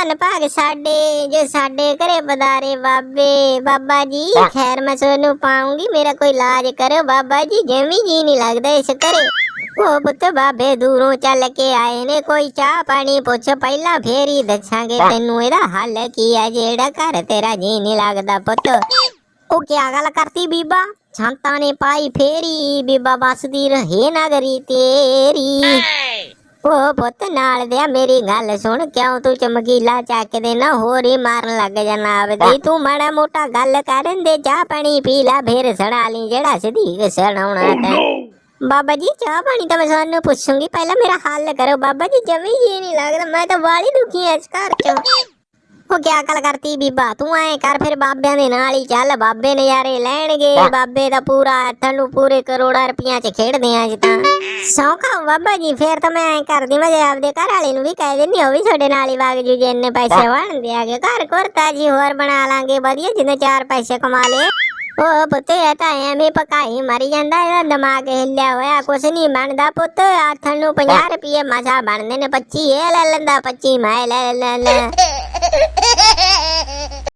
ਧੰਨ ਭਾਗ ਸਾਡੇ, ਜੇ ਸਾਡੇ ਘਰੇ ਪਧਾਰੇ ਬਾਬੇ, ਬਾਬਾ ਜੀ। ਖੈਰ ਮੈਂ ਤੁਹਾਨੂੰ ਪਾਉਂਗੀ, ਮੇਰਾ ਕੋਈ ਇਲਾਜ ਕਰੋ ਬਾਬਾ ਜੀ, ਜਮੀ ਜੀ ਨਹੀਂ ਲੱਗਦਾ ਇਸ ਘਰੇ। ਉਹ ਪੁੱਤ ਬਾਬੇ ਦੂਰੋਂ ਚੱਲ ਕੇ ਆਏ ਨੇ, ਕੋਈ ਚਾਹ ਪਾਣੀ ਪੁੱਛ, ਪਹਿਲਾਂ ਫੇਰ ਹੀ ਦੱਸਾਂਗੇ ਤੈਨੂੰ ਇਹਦਾ ਹੱਲ ਕੀ ਹੈ ਜਿਹੜਾ ਘਰ ਤੇਰਾ ਜੀ ਨਹੀਂ ਲੱਗਦਾ ਪੁੱਤ। ਉਹ ਕਿਆ ਗੱਲ ਕਰਤੀ ਬੀਬਾ? ਸੰਤਾਂ ਨੇ ਪਾਈ ਫੇਰੀ, ਬੀਬਾ ਬਸਦੀ ਰਹੇ ਨਗਰੀ ਤੇਰੀ। ਉਹ ਪੁੱਤ ਨਾਲ ਦਿਆ ਮੇਰੀ ਗੱਲ ਸੁਣ ਕਿਉਂ ਤੂੰ ਚਮਕੀਲਾ ਚੱਕਦੇ ਨਾ ਹੋਰ ਹੀ ਮਾਰਨ ਲੱਗ ਜਾਣਾ ਆਪਦੀ। ਤੂੰ ਮਾੜਾ ਮੋਟਾ ਗੱਲ ਕਰਨ ਦੇ ਚਾਹ ਪਾਣੀ ਪੀ ਲੈ ਫੇਰ ਸੜਾ ਲਈ ਜਿਹੜਾ ਸਦੀਕ ਸੜਾਉਣਾ ਤੈਂ। ਬਾਬਾ ਜੀ ਚਾਹ ਪਾਣੀ ਤਾਂ ਮੈਂ ਤੁਹਾਨੂੰ ਪੁੱਛੂੰਗੀ ਪਹਿਲਾਂ ਮੇਰਾ ਹੱਲ ਕਰੋ। ਬਾਬਾ ਜੀ ਜਮੀ ਜੀ ਨਹੀਂ ਲੱਗਦਾ ਮੈਂ ਤਾਂ ਵਾਲੀ ਦੁਖੀ ਐ ਇਸ ਘਰ ਚ। ਉਹ ਕਿਆ ਗੱਲ ਕਰਤੀ ਬੀਬਾ? ਤੂੰ ਐ ਕਰ ਫਿਰ ਬਾਬਿਆਂ ਦੇ ਨਾਲ ਹੀ ਚੱਲ। ਬਾਬੇ ਨਜ਼ਾਰੇ ਲੈਣਗੇ ਬਾਬੇ ਦਾ ਪੂਰਾ ਤੁਹਾਨੂੰ ਪੂਰੇ ਕਰੋੜਾਂ ਰੁਪਈਆਂ ਚ ਖੇਡਦੇ ਆਂ ਅੱਜ ਤਾਂ। ਸੌਖਾ ਬਾਬਾ ਜੀ ਫੇਰ ਤਾਂ ਮੈਂ ਐ ਕਰਦੀ ਮੈਂ ਆਪਦੇ ਘਰ ਵਾਲੇ ਨੂੰ ਵੀ ਕਹਿ ਦਿੰਦੀ ਉਹ ਵੀ ਤੁਹਾਡੇ ਨਾਲ ਹੀ ਵਗ ਜੂ ਜੇ ਇੰਨੇ ਪੈਸੇ ਬਣਦੇ ਆਗੇ ਘਰ ਘਰਤਾ ਜੀ ਹੋਰ ਬਣਾ ਲਾਂਗੇ ਵਧੀਆ ਜਿੰਨੇ ਚਾਰ ਪੈਸੇ ਕਮਾ ਲੇ ਉਹ ਪੁੱਤ ਇਹ ਤਾਂ ਐਵੇਂ ਪਕਾਈ ਮਰੀ ਜਾਂਦਾ ਇਹਦਾ ਦਿਮਾਗ ਹਿੱਲਿਆ ਹੋਇਆ ਕੁਛ ਨਹੀਂ ਬਣਦਾ ਪੁੱਤ। ਆਥਣ ਨੂੰ 50 ਰੁਪਏ ਮਸਾ ਬਣਦੇ ਨੇ 25 ਇਹ ਲੈ ਲੈਂਦਾ 25 ਮੈਂ ਲੈ ਲੈ ਲੈ। Hehehehe